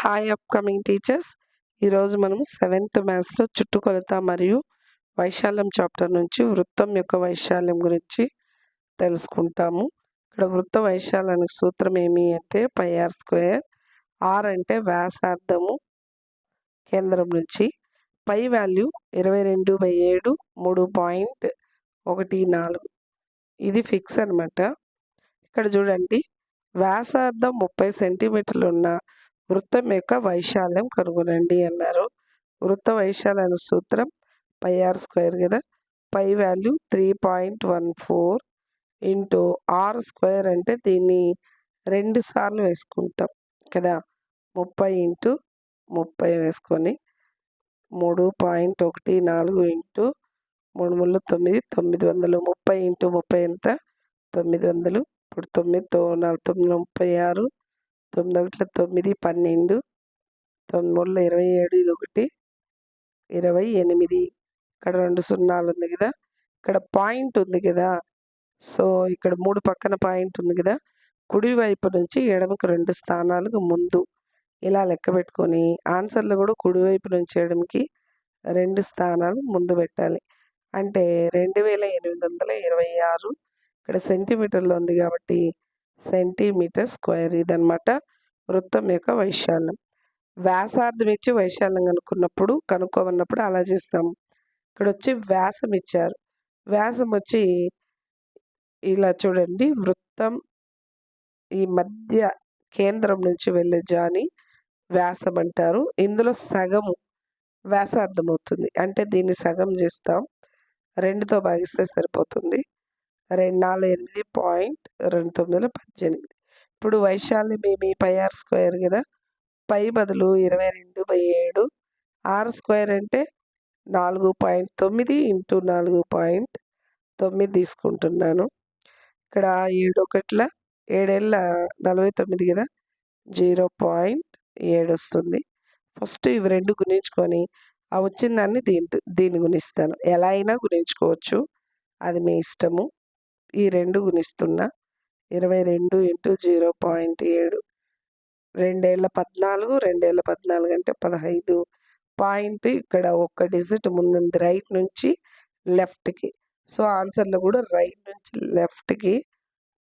Hi upcoming teachers ఈరోజు మనం seventh మ్యాథ్స్లో చుట్టుకొలత మరియు వైశాల్యం చాప్టర్ నుంచి వృత్తం యొక్క వైశాల్యం గురించి తెలుసుకుంటాము. ఇక్కడ వృత్త వైశాల్యానికి సూత్రం ఏమి అంటే పై ఆర్ స్క్వేర్ ఆర్ అంటే వ్యాసార్థము కేంద్రం నుంచి. పై వాల్యూ ఇరవై రెండు బై ఏడు మూడు పాయింట్ ఒకటి నాలుగు. ఇది ఫిక్స్ అనమాట ఇక్కడ చూడండి వ్యాసార్థం ముప్పై సెంటీమీటర్లు ఉన్న వృత్తం యొక్క వైశాల్యం కనుగొనండి అన్నారు. వృత్త వైశాల్యం సూత్రం పై ఆర్ స్క్వేర్ కదా? Pi value three point one four into r square అంటే దీన్ని రెండు సార్లు వేసుకుంటాం కదా? ముప్పై ఇంటూ ముప్పై వేసుకొని మూడు పాయింట్ ఒకటి నాలుగు ఇంటూ మూడు ముళ్ళు తొమ్మిది తొమ్మిది వందలు ముప్పై ఇంటూ ముప్పై ఎంత? తొమ్మిది వందలు ఇప్పుడు తొమ్మిది తో నాలుగు తొమ్మిది ముప్పై ఆరు తొమ్మిది ఒకటి తొమ్మిది పన్నెండు తొమ్మిది మూడులో ఇరవై ఏడు ఇది ఒకటి ఇరవై ఎనిమిది ఇక్కడ రెండు సున్నాలు ఉంది కదా ఇక్కడ పాయింట్ ఉంది కదా సో ఇక్కడ మూడు పక్కన పాయింట్ ఉంది కదా కుడివైపు నుంచి ఎడమకు రెండు స్థానాలకు ముందు. ఇలా లెక్క పెట్టుకొని ఆన్సర్లు కూడా కుడివైపు నుంచి ఎడమకి రెండు స్థానాలు ముందు పెట్టాలి. అంటే రెండు వేల ఎనిమిది వందల ఇరవై ఆరు ఇక్కడ సెంటీమీటర్లో ఉంది కాబట్టి సెంటీమీటర్ స్క్వేర్ ఇదనమాట వృత్తం యొక్క వైశాల్యం. వ్యాసార్థం ఇచ్చి వైశాల్యం కనుక్కున్నప్పుడు కనుక్కోమన్నప్పుడు అలా చేస్తాము ఇక్కడ వచ్చి వ్యాసం ఇచ్చారు. వ్యాసం వచ్చి ఇలా చూడండి వృత్తం ఈ మధ్య కేంద్రం నుంచి వెళ్ళే జాని వ్యాసం అంటారు. ఇందులో సగము వ్యాసార్థం అవుతుంది అంటే దీన్ని సగం చేస్తాం. రెండుతో భాగిస్తే సరిపోతుంది. రెండు నాలుగు ఎనిమిది పాయింట్ రెండు తొమ్మిదిలో పద్దెనిమిది. ఇప్పుడు వైశాల్యం ఏమి పై ఆర్ స్క్వేర్ కదా? పై బదులు ఇరవై రెండు బై ఏడు. ఆర్ స్క్వేర్ అంటే నాలుగు పాయింట్ తొమ్మిది ఇంటూ నాలుగు పాయింట్ తొమ్మిది తీసుకుంటున్నాను. ఇక్కడ ఏడు ఒకట్ల ఏడేళ్ళ నలభై తొమ్మిది కదా? జీరో పాయింట్ ఏడు వస్తుంది. ఫస్ట్ ఇవి రెండు గుణించుకొని ఆ వచ్చిన దాన్ని దీని దీన్ని గుణిస్తాను. ఎలా అయినా గుణించుకోవచ్చు. అది మీ ఇష్టము. ఈ రెండు గుణిస్తున్నా. ఇరవై రెండు ఇంటూ జీరో పాయింట్ ఏడు. రెండేళ్ళ పద్నాలుగు రెండేళ్ళ పద్నాలుగు అంటే పదహైదు పాయింట్. ఇక్కడ ఒక డిజిట్ ముందుంది రైట్ నుంచి లెఫ్ట్కి. సో ఆన్సర్లో కూడా రైట్ నుంచి లెఫ్ట్కి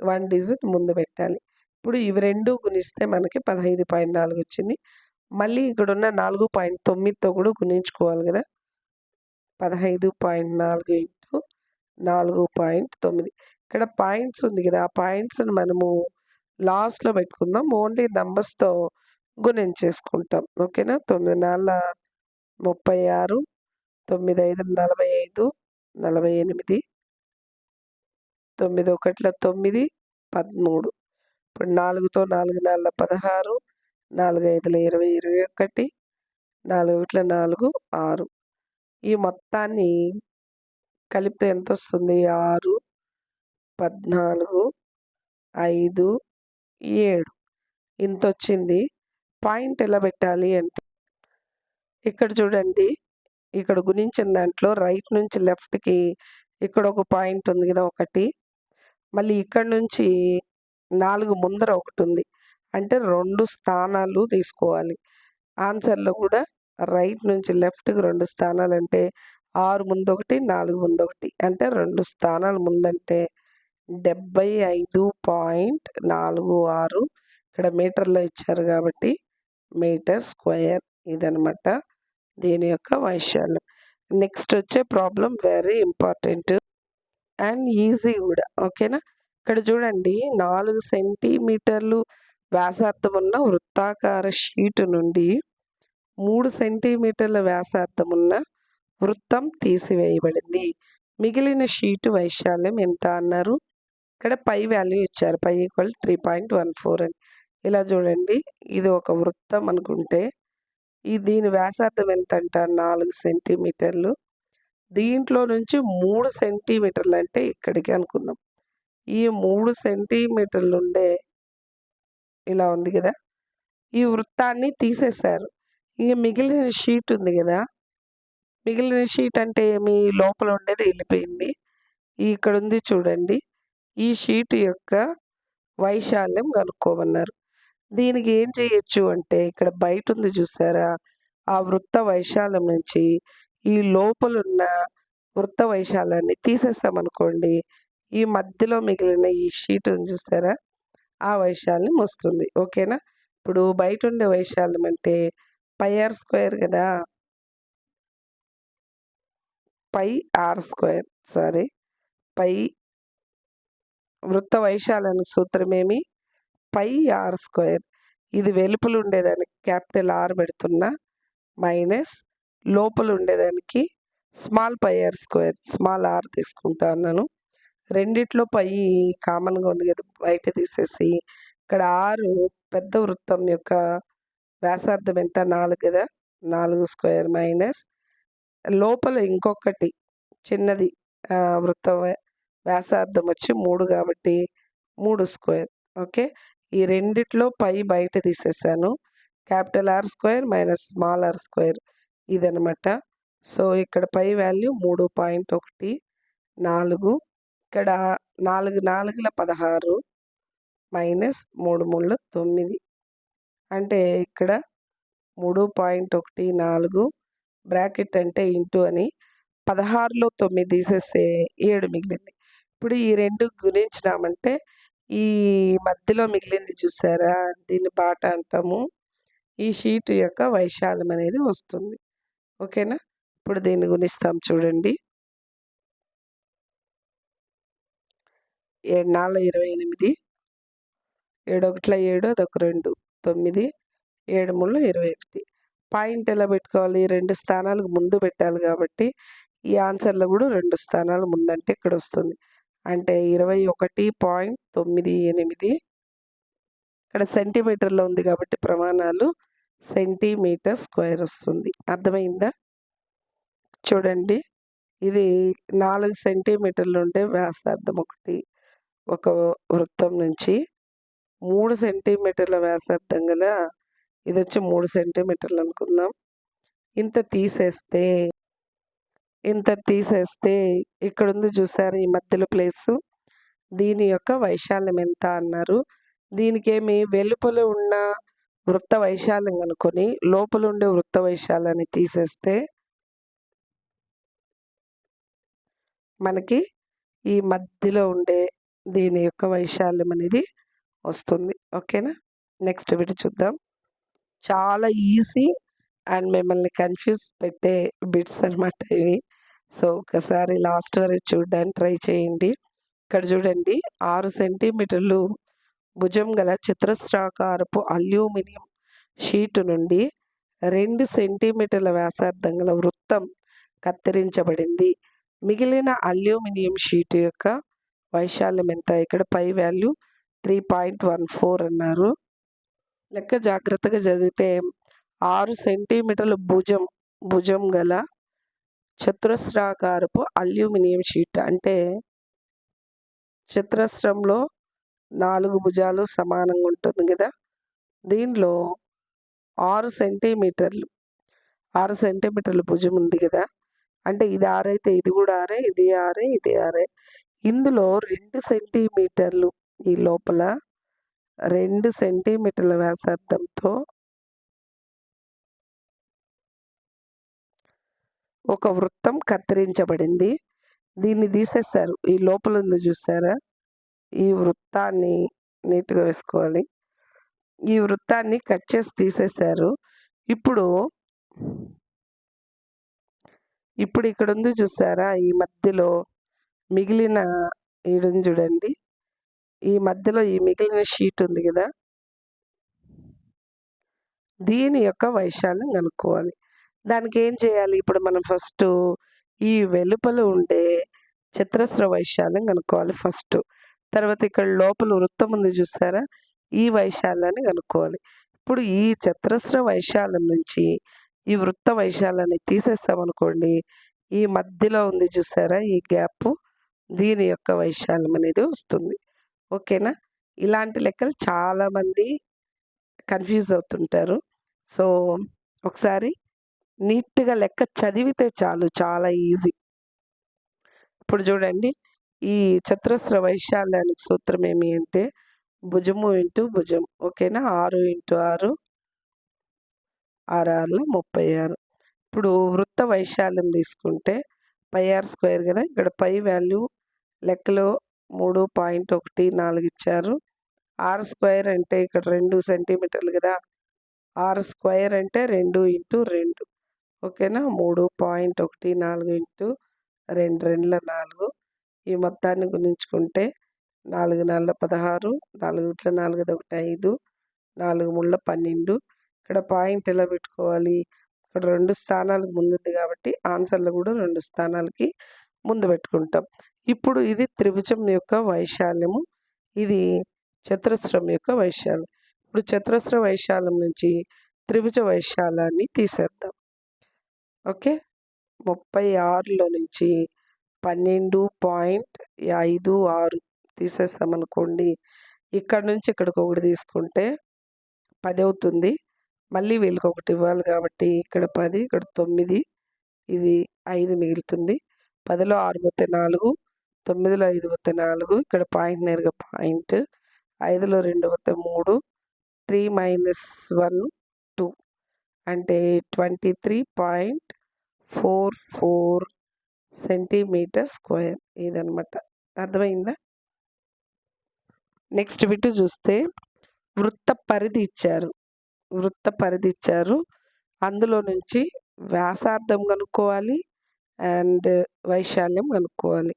వన్ డిజిట్ ముందు పెట్టాలి. ఇప్పుడు ఇవి రెండు గుణిస్తే మనకి పదహైదు పాయింట్ నాలుగు వచ్చింది. మళ్ళీ ఇక్కడ ఉన్న నాలుగు పాయింట్ తొమ్మిదితో కూడా గుణించుకోవాలి కదా. పదహైదు పాయింట్ నాలుగు నాలుగు పాయింట్ తొమ్మిది. ఇక్కడ పాయింట్స్ ఉంది కదా ఆ పాయింట్స్ని మనము లాస్ట్లో పెట్టుకుందాం. ఓన్లీ నంబర్స్తో గుణించేసుకుంటాం. ఓకేనా? తొమ్మిది నాలుగు ముప్పై ఆరు తొమ్మిది ఐదు నలభై ఐదు నలభై ఎనిమిది తొమ్మిది ఒకట్ల తొమ్మిది పదమూడు. ఇప్పుడు నాలుగుతో నాలుగు నాలుగు పదహారు నాలుగు ఐదుల ఇరవై ఇరవై ఒకటి నాలుగు ఒకట్ల నాలుగు ఆరు. ఈ మొత్తాన్ని కలిపితే ఎంత వస్తుంది ఆరు పద్నాలుగు ఐదు ఏడు. ఇంత వచ్చింది పాయింట్ ఎలా పెట్టాలి అంటే ఇక్కడ చూడండి. ఇక్కడ గుణించిన దాంట్లో రైట్ నుంచి లెఫ్ట్కి ఇక్కడ ఒక పాయింట్ ఉంది కదా ఒకటి. మళ్ళీ ఇక్కడ నుంచి నాలుగు ముందర ఒకటి ఉంది. అంటే రెండు స్థానాలు తీసుకోవాలి. ఆన్సర్లో కూడా రైట్ నుంచి లెఫ్ట్కి రెండు స్థానాలు అంటే ఆరు ముందు ఒకటి నాలుగు ముందు ఒకటి అంటే రెండు స్థానాలు ముందంటే డెబ్బై ఐదు పాయింట్ నాలుగు ఆరు ఇక్కడ మీటర్లో ఇచ్చారు కాబట్టి మీటర్ స్క్వేర్ ఇదనమాట దీని యొక్క వైశాల్యం. నెక్స్ట్ వచ్చే problem very important and easy కూడా ఓకేనా? ఇక్కడ చూడండి నాలుగు సెంటీమీటర్లు వ్యాసార్థం ఉన్న వృత్తాకార షీటు నుండి మూడు సెంటీమీటర్ల వ్యాసార్థం ఉన్న వృత్తం తీసివేయబడింది. మిగిలిన షీటు వైశాల్యం ఎంత అన్నారు? ఇక్కడ పై వాల్యూ ఇచ్చారు. Pi equal three point one four అని. ఇలా చూడండి. ఇది ఒక వృత్తం అనుకుంటే ఈ దీని వ్యాసార్థం ఎంత అంట? నాలుగు సెంటీమీటర్లు. దీంట్లో నుంచి మూడు సెంటీమీటర్లు అంటే ఇక్కడికి అనుకుందాం. ఈ మూడు సెంటీమీటర్లు ఉండే ఇలా ఉంది కదా. ఈ వృత్తాన్ని తీసేశారు. ఇక మిగిలిన షీట్ ఉంది కదా. మిగిలిన షీట్ అంటే ఏమి? లోపల ఉండేది వెళ్ళిపోయింది. ఇక్కడ ఉంది చూడండి. ఈ షీట్ యొక్క వైశాల్యం కనుక్కోమన్నారు. దీనికి ఏం చేయొచ్చు అంటే ఇక్కడ బయట ఉంది చూసారా? ఆ వృత్త వైశాల్యం నుంచి ఈ లోపలున్న వృత్త వైశాల్యాన్ని తీసేస్తామనుకోండి ఈ మధ్యలో మిగిలిన ఈ షీట్ ఉంది చూసారా? ఆ వైశాల్యం వస్తుంది. ఓకేనా? ఇప్పుడు బయట ఉండే వైశాల్యం అంటే పై ఆర్ స్క్వేర్ కదా? Pi r square sorry. Pi వృత్త వైశాల్యానికి సూత్రమేమి? పై ఆర్ స్క్వేర్. ఇది వెలుపులు ఉండేదానికి క్యాపిటల్ ఆర్ పెడుతున్నా మైనస్ లోపల ఉండేదానికి small pi r square small r తీసుకుంటా అన్నాను. రెండిట్లో పై కామన్గా ఉంది కదా బయట తీసేసి. ఇక్కడ ఆరు పెద్ద వృత్తం యొక్క వ్యాసార్థం ఎంత? నాలుగు కదా నాలుగు స్క్వేర్ మైనస్ లోపల ఇంకొకటి చిన్నది. వృత్త వ్యాసార్థం వచ్చి మూడు కాబట్టి మూడు స్క్వేర్. ఓకే? ఈ రెండిట్లో పై బయట తీసేసాను. Capital R square minus small R square ఇదనమాట సో ఇక్కడ పై వాల్యూ మూడు పాయింట్ ఒకటి నాలుగు. ఇక్కడ నాలుగు నాలుగుల పదహారు మైనస్ మూడు మూడు తొమ్మిది. అంటే ఇక్కడ మూడు పాయింట్ ఒకటి నాలుగు బ్రాకెట్ అంటే ఇంటూ అని పదహారులో తొమ్మిది తీసేస్తే ఏడు మిగిలింది. ఇప్పుడు ఈ రెండు గుణించినామంటే ఈ మధ్యలో మిగిలింది చూసారా? దీన్ని బాట అంటాము. ఈ షీట్ యొక్క వైశాల్యం అనేది వస్తుంది. ఓకేనా? ఇప్పుడు దీన్ని గుణిస్తాం చూడండి. ఏడు నాలుగు ఇరవై ఎనిమిది. ఏడు ఒకట్ల ఏడు అదొక రెండు. తొమ్మిది. ఏడు మూడు ఇరవై ఒకటి. పాయింట్ ఎలా పెట్టుకోవాలి? రెండు స్థానాలకు ముందు పెట్టాలి కాబట్టి ఈ ఆన్సర్లో కూడా రెండు స్థానాలు ముందంటే ఇక్కడ వస్తుంది. అంటే ఇరవై ఒకటి పాయింట్ తొమ్మిది ఎనిమిది. ఇక్కడ సెంటీమీటర్లో ఉంది కాబట్టి ప్రమాణాలు సెంటీమీటర్ స్క్వేర్ వస్తుంది. అర్థమైందా? చూడండి. ఇది నాలుగు సెంటీమీటర్లు ఉంటే వ్యాసార్థం ఒకటి ఒక వృత్తం నుంచి మూడు సెంటీమీటర్ల వ్యాసార్థం గల ఇది వచ్చి మూడు సెంటీమీటర్లు అనుకుందాం. ఇంత తీసేస్తే ఇంత తీసేస్తే ఇక్కడ ఉంది చూసారు ఈ మధ్యలో ప్లేసు. దీని యొక్క వైశాల్యం ఎంత అన్నారు. దీనికి ఏమి వెలుపల ఉన్న వృత్త వైశాల్యం అనుకొని లోపల ఉండే వృత్త వైశాల్యాన్ని తీసేస్తే మనకి ఈ మధ్యలో ఉండే దీని యొక్క వైశాల్యం అనేది వస్తుంది. ఓకేనా? నెక్స్ట్ వీటి చూద్దాం. చాలా ఈజీ అండ్ మిమ్మల్ని కన్ఫ్యూజ్ పెట్టే బిట్స్ అనమాట ఇవి. సో ఒకసారి లాస్ట్ వరకు చూడడానికి ట్రై చేయండి. ఇక్కడ చూడండి ఆరు సెంటీమీటర్లు భుజం గల చతురస్రాకారపు అల్యూమినియం షీటు నుండి రెండు సెంటీమీటర్ల వ్యాసార్థం గల వృత్తం కత్తిరించబడింది. మిగిలిన అల్యూమినియం షీటు యొక్క వైశాల్యం ఎంత? ఇక్కడ pi value three point one four అన్నారు. లెక్క జాగ్రత్తగా చదివితే ఆరు సెంటీమీటర్ల భుజం భుజం గల చతురస్రాకారపు అల్యూమినియం షీట్ అంటే చతురస్రంలో నాలుగు భుజాలు సమానంగా ఉంటుంది కదా. దీనిలో ఆరు సెంటీమీటర్లు ఆరు సెంటీమీటర్ల భుజం ఉంది కదా. అంటే ఇది ఆరైతే ఇది కూడా ఆరే ఇది ఆరే ఇది ఆరే. ఇందులో రెండు సెంటీమీటర్లు ఈ లోపల రెండు సెంటీమీటర్ల వ్యాసార్థంతో ఒక వృత్తం కత్తిరించబడింది. దీన్ని తీసేస్తారు ఈ లోపల ఉంది చూసారా? ఈ వృత్తాన్ని నీట్గా వేసుకోవాలి. ఈ వృత్తాన్ని కట్ చేసి తీసేశారు. ఇప్పుడు ఇప్పుడు ఇక్కడ ఉంది చూసారా? ఈ మధ్యలో మిగిలిన ఈడుంది చూడండి. ఈ మధ్యలో ఈ మిగిలిన షీట్ ఉంది కదా. దీని యొక్క వైశాల్యం కనుక్కోవాలి. దానికి ఏం చేయాలి? ఇప్పుడు మనం ఫస్ట్ ఈ వెలుపల ఉండే చతురస్ర వైశాల్యం కనుక్కోవాలి ఫస్ట్ తర్వాత ఇక్కడ లోపల వృత్తం ఉంది చూసారా? ఈ వైశాల్యాన్ని కనుక్కోవాలి. ఇప్పుడు ఈ చతురస్ర వైశాల్యం నుంచి ఈ వృత్త వైశాల్యాన్ని తీసేస్తామనుకోండి ఈ మధ్యలో ఉంది చూసారా? ఈ గ్యాప్ దీని యొక్క వైశాల్యం అనేది వస్తుంది. ఓకేనా? ఇలాంటి లెక్కలు చాలామంది కన్ఫ్యూజ్ అవుతుంటారు. సో ఒకసారి నీట్గా లెక్క చదివితే చాలు చాలా ఈజీ. ఇప్పుడు చూడండి ఈ చతురస్ర వైశాల్యానికి సూత్రం ఏమి అంటే భుజము ఇంటూ భుజం ఓకేనా? ఆరు ఇంటూ ఆరు ఆరు ఆరులో ముప్పై ఆరు. ఇప్పుడు వృత్త వైశాల్యం తీసుకుంటే పై ఆర్ స్క్వేర్ కదా? ఇక్కడ పై వాల్యూ లెక్కలో మూడు పాయింట్ ఒకటి నాలుగు ఇచ్చారు. ఆర్ స్క్వేర్ అంటే ఇక్కడ రెండు సెంటీమీటర్లు కదా. ఆర్ స్క్వేర్ అంటే రెండు ఇంటూ రెండు. ఓకేనా? మూడు పాయింట్ ఒకటి నాలుగు ఇంటూ రెండు రెండుల నాలుగు. ఈ మొత్తాన్ని గుణించుకుంటే నాలుగు నెలల పదహారు నాలుగు ఇట్ల నాలుగు ఒకటి ఐదు నాలుగు ముళ్ళ పన్నెండు. ఇక్కడ పాయింట్ ఎలా పెట్టుకోవాలి? ఇక్కడ రెండు స్థానాలకు ముందుంది కాబట్టి ఆన్సర్లు కూడా రెండు స్థానాలకి ముందు పెట్టుకుంటాం. ఇప్పుడు ఇది త్రిభుజం యొక్క వైశాల్యము. ఇది చతురస్రం యొక్క వైశాల్యం. ఇప్పుడు చతురస్ర వైశాల్యం నుంచి త్రిభుజ వైశాల్యాన్ని తీసేద్దాం. ఓకే? ముప్పై ఆరులో నుంచి పన్నెండు పాయింట్ ఐదు ఆరు తీసేస్తామనుకోండి ఇక్కడ నుంచి ఇక్కడికి ఒకటి తీసుకుంటే పది అవుతుంది. మళ్ళీ వీళ్ళకి ఒకటి ఇవ్వాలి కాబట్టి ఇక్కడ పది ఇక్కడ తొమ్మిది ఇది ఐదు మిగులుతుంది. పదిలో ఆరు పోతే నాలుగు. తొమ్మిదిలో ఐదు వత్త నాలుగు ఇక్కడ పాయింట్ నేరుగా పాయింట్. ఐదులో రెండు పోతే మూడు త్రీ మైనస్ వన్ టూ. అంటే twenty three point four four centimetre square ఇదనమాట అర్థమైందా? నెక్స్ట్ బిట్ చూస్తే వృత్త పరిధి ఇచ్చారు. వృత్త పరిధి ఇచ్చారు. అందులో నుంచి వ్యాసార్థం కనుక్కోవాలి అండ్ వైశాల్యం కనుక్కోవాలి.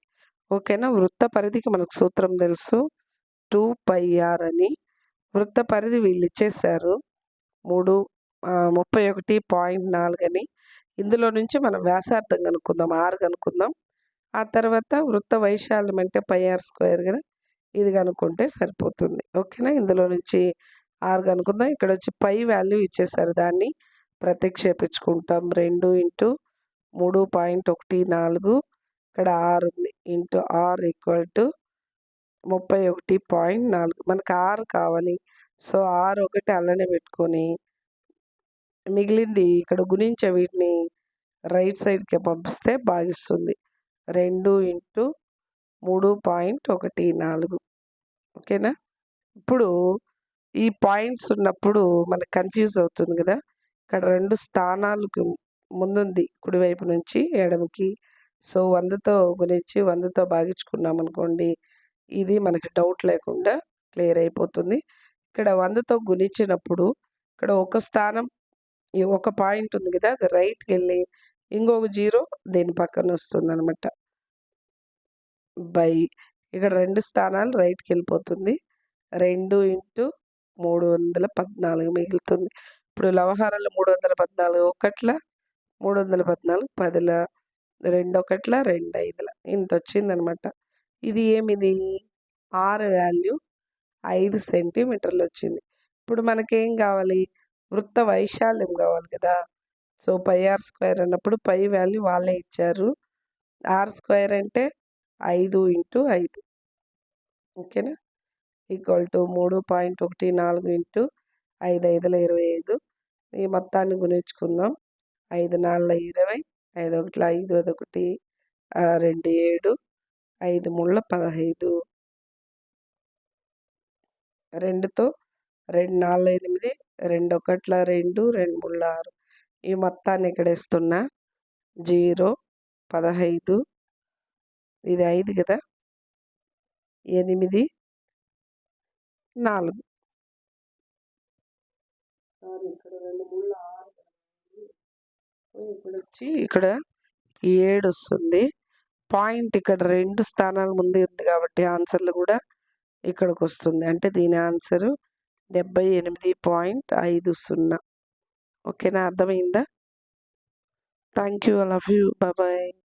ఓకేనా? వృత్త పరిధికి మనకు సూత్రం తెలుసు. టూ పై ఆర్ అని. వృత్త పరిధి వీళ్ళు ఇచ్చేసారు మూడు ముప్పై ఒకటి పాయింట్ నాలుగు అని. ఇందులో నుంచి మనం వ్యాసార్థం కనుక్కుందాం ఆరు కనుక్కుందాం. ఆ తర్వాత వృత్త వైశాల్యం అంటే పై ఆర్ స్క్వేర్ కదా? ఇది కనుక్కుంటే సరిపోతుంది. ఓకేనా? ఇందులో నుంచి ఆరు కనుక్కుందాం. ఇక్కడ వచ్చి పై వాల్యూ ఇచ్చేసారు దాన్ని. ప్రతిక్షేపించుకుంటాం రెండు ఇంటూ మూడు పాయింట్ ఒకటి నాలుగు. ఇక్కడ ఆరు ఉంది. ఇంటూ ఆర్ ఈక్వల్ టు ముప్పై ఒకటి పాయింట్ నాలుగు. మనకు ఆరు కావాలి. సో ఆరు ఒకటి అలానే పెట్టుకొని మిగిలింది ఇక్కడ గుణించే వీటిని రైట్ సైడ్కి పంపిస్తే భాగిస్తుంది. రెండు ఇంటూ మూడు పాయింట్ ఒకటి నాలుగు. ఓకేనా? ఇప్పుడు ఈ పాయింట్స్ ఉన్నప్పుడు మనకు కన్ఫ్యూజ్ అవుతుంది కదా. ఇక్కడ రెండు స్థానాలకు ముందుంది కుడివైపు నుంచి ఎడమకి. సో వందతో గుణించి వందతో భాగించుకున్నాం అనుకోండి ఇది మనకి డౌట్ లేకుండా క్లియర్ అయిపోతుంది. ఇక్కడ వందతో గుణించినప్పుడు ఇక్కడ ఒక స్థానం ఒక పాయింట్ ఉంది కదా అది రైట్కి వెళ్ళి ఇంకొక జీరో దీని పక్కన వస్తుంది అనమాట బై. ఇక్కడ రెండు స్థానాలు రైట్కి వెళ్ళిపోతుంది. రెండు ఇంటూ మూడు వందల పద్నాలుగు మిగులుతుంది. ఇప్పుడు లవహారాలు మూడు వందల పద్నాలుగు ఒకట్ల మూడు వందల పద్నాలుగు పదిల రెండు ఒకట్ల రెండు ఐదుల ఇంత వచ్చిందనమాట ఇది ఏమిది? ఆరు వాల్యూ ఐదు సెంటీమీటర్లు వచ్చింది ఇప్పుడు మనకేం కావాలి? వృత్త వైశాల్యం కావాలి కదా! సో పై ఆర్ స్క్వేర్ అన్నప్పుడు పై వాల్యూ వాళ్ళే ఇచ్చారు. ఆర్ స్క్వేర్ అంటే ఐదు ఇంటూ ఐదు. ఓకేనా? ఈక్వల్ టు మూడు పాయింట్ ఒకటి నాలుగు ఇంటూ ఐదు ఐదుల ఇరవై ఐదు. ఈ మొత్తాన్ని గుణించుకుందాం. ఐదు నాలుగు ఇరవై. ఐదు ఒకటి ఐదు ఒకటి రెండు ఏడు ఐదు ముళ్ళ పదహైదు. రెండుతో రెండు నాలుగు ఎనిమిది రెండు ఒకట్ల రెండు రెండు ముళ్ళ ఆరు. ఈ మొత్తాన్ని ఇక్కడ ఇస్తున్నా జీరో పదహైదు ఇది ఐదు కదా? ఎనిమిది నాలుగు ఇక్కడ రెండు మూడు ఆరు ఇక్కడ వచ్చి ఇక్కడ ఏడు వస్తుంది పాయింట్ ఇక్కడ రెండు స్థానాల ముందు ఉంది కాబట్టి ఆన్సర్లు కూడా ఇక్కడికి వస్తుంది అంటే దీని ఆన్సరు డెబ్బై ఎనిమిది పాయింట్ ఐదు సున్నా. ఓకేనా? అర్థమైందా? Thank you I love you బాబాయ్